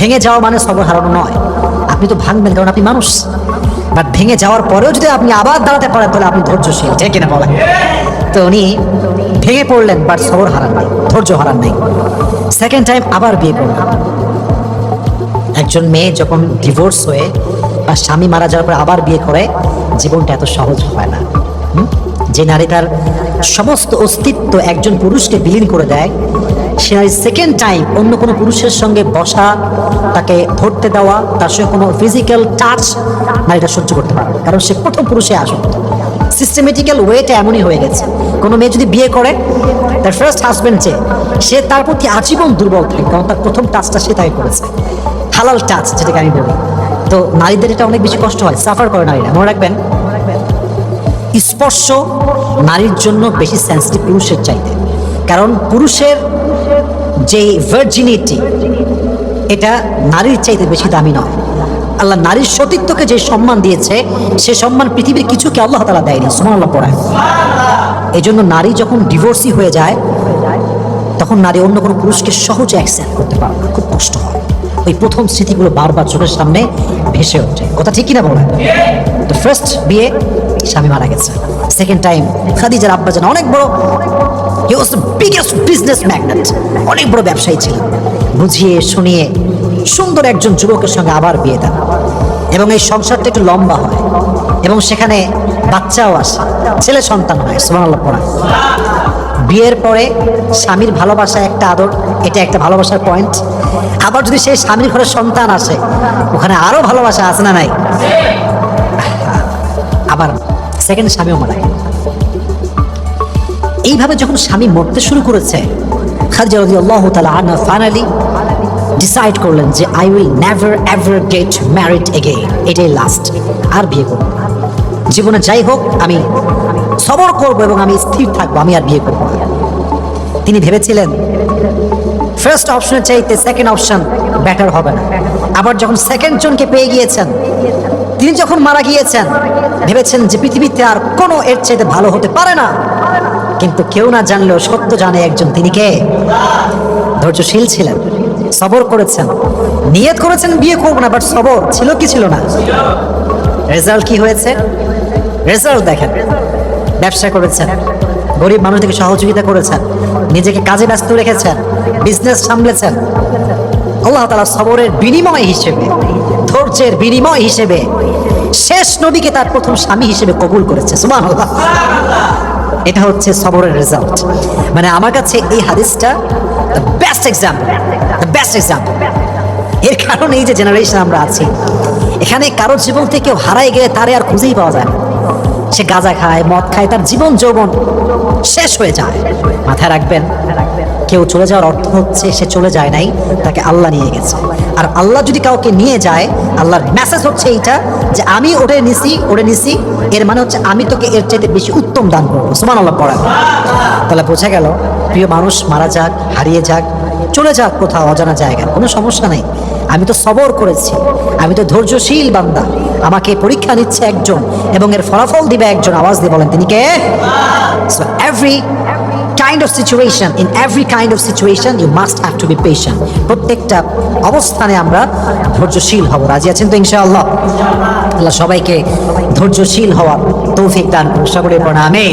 ভেঙে যাওয়া মানে সবর হারানো নয়। আপনি তো ভাঙবেন, কারণ আপনি মানুষ। বাট ভেঙে যাওয়ার পরেও যদি আপনি আবার দাঁড়াতে পারেন, তাহলে আপনি ধৈর্যশীল ঠিক কিনা বলেন। তো উনি ভেঙে পড়লেন বাট সবর হারান নাই, ধৈর্য হারান নাই। সেকেন্ড টাইম আবার বিয়ে করলেন। একজন মেয়ে যখন ডিভোর্স হয়ে বা স্বামী মারা যাওয়ার পর আবার বিয়ে করে, জীবনটা এত সহজ হয় না? যে নারী তার সমস্ত অস্তিত্ব একজন পুরুষকে বিলীন করে দেয় সে সেকেন্ড টাইম অন্য কোনো পুরুষের সঙ্গে বসা, তাকে ধরতে দেওয়া, তার সঙ্গে কোনো ফিজিক্যাল টাচ নারীটা সহ্য করতে পারে কারণ সে প্রথম পুরুষে আসক্ত সিস্টেমেটিক্যাল ওয়েটা এমনই হয়ে গেছে। কোনো মেয়ে যদি বিয়ে করে, তার ফার্স্ট হাজব্যান্ড যে, সে তার প্রতি আজীবন দুর্বল থাকে, কারণ তার প্রথম টাচটা সে তাই করেছে। হালাল টাচ যেটাকে আমি বলি। তো নারীদের এটা অনেক বেশি কষ্ট হয়। সাফার করে নারীরা। মনে রাখবেন, স্পর্শ নারীর জন্য বেশি সেন্সিটিভ পুরুষের চাইতে। কারণ পুরুষের যে ভার্জিনিটি এটা নারীর চাইতে বেশি দামি নয়। আল্লাহ নারীর সতীত্বকে যে সম্মান দিয়েছে, সে সম্মান পৃথিবীর কিছুকে আল্লাহ তালা দেয়নি। সুমান আল্লাহ পড়ায় এই জন্য নারী যখন ডিভোর্সি হয়ে যায়, তখন নারী অন্য কোনো পুরুষকে সহজে অ্যাকসেপ্ট করতে পারে না। খুব কষ্ট হয়। ওই প্রথম স্মৃতিগুলো বারবার চোখের সামনে ভেসে ওঠে। কথা ঠিক কিনা বলেন? তো ফার্স্ট বিয়ে, স্বামী মারা গেছে। সেকেন্ড টাইম খাদিজার আব্বা যেন অনেক বড় he was the biggest business magnate অনেক বড় ব্যবসায়ী ছিলেন বুঝিয়ে, শুনিয়ে সুন্দর একজন যুবকের সঙ্গে আবার বিয়ে দেন। এবং এই সংসারটা একটু লম্বা হয়। এবং সেখানে বাচ্চাও আসে। ছেলে সন্তান হয়, সুবহানাল্লাহ পড়া বিয়ের পরে স্বামীর ভালোবাসা একটা আদর, এটা একটা ভালোবাসার পয়েন্ট আবার যদি সেই স্বামীর ঘরে সন্তান আসে, ওখানে আরও ভালোবাসা আছে না নাই? আবার সেকেন্ড স্বামীও মারা। এইভাবে যখন স্বামী মরতে শুরু করেছে ফাইনালি ডিসাইড করলেন যে I will never ever get married again এটাই লাস্ট আর বিয়ে করব জীবনে যাই হোক, আমি সবর করব এবং আমি স্থির থাকব, আমি আর বিয়ে করব তিনি ভেবেছিলেন ফার্স্ট অপশনের চাইতে সেকেন্ড অপশন বেটার হবে না। আবার যখন সেকেন্ড জনকে পেয়ে গিয়েছেন, তিনি যখন মারা গিয়েছেন, ভেবেছেন যে পৃথিবীতে আর কোনো এর চাইতে ভালো হতে পারে না। কিন্তু কেউ না জানলেও সত্য জানে একজন তিনি কে? ধৈর্যশীল ছিলেন, সবর করেছেন, নিয়ত করেছেন বিয়ে করব না বাট সবর ছিল কি ছিল না? রেজাল্ট কি হয়েছে? রেজাল্ট দেখেন, ব্যবসা করেছেন, গরিব মানুষদেরকে সহযোগিতা করেছেন, নিজেকে কাজে ব্যস্ত রেখেছেন বিজনেস সামলেছেন। আল্লাহ তালা সবরের বিনিময় হিসেবে, ধৈর্যের বিনিময় হিসেবে শেষ নবীকে তার প্রথম স্বামী হিসেবে কবুল করেছে সুমান এটা হচ্ছে সবরের রেজাল্ট মানে আমার কাছে এই হাদিসটা the best example the best example এর কারণে এই যে জেনারেশন আমরা আছি, এখানে কারোর জীবন থেকে কেউ হারাই গেলে তারে আর খুঁজেই পাওয়া যায়। সে গাঁজা খায়, মদ খায়, তার জীবন যৌবন শেষ হয়ে যায়। মাথায় রাখবেন, কেউ চলে যাওয়ার অর্থ হচ্ছে সে চলে যায় নাই, তাকে আল্লাহ নিয়ে গেছে। আর আল্লাহ যদি কাউকে নিয়ে যায়, আল্লাহর মেসেজ হচ্ছে এইটা যে আমি ওরে নিছি ওরে নিছি, এর মানে হচ্ছে আমি তোকে এর চাইতে বেশি উত্তম দান করব। সুমান আল্লাহ পড়া। তাহলে বোঝা গেল, প্রিয় মানুষ, মারা যাক, হারিয়ে যাক, চলে যাক কোথাও, অজানা জায়গায়, কোনো সমস্যা নেই। আমি তো সবর করেছি, আমি তো ধৈর্যশীল বান্দা। আমাকে পরীক্ষা নিচ্ছে একজন এবং এর ফলাফল দিবে একজন, আওয়াজ দিয়ে বলেন, তিনি কে? So every kind of situation in every kind of situation you must have to be patient প্রত্যেকটা অবস্থানে আমরা ধৈর্যশীল হব। রাজি আছেন তো ইনশাআল্লাহ? আল্লাহ সবাইকে ধৈর্যশীল হওয়ার তৌফিক দান করুন। সকলে প্রণামে।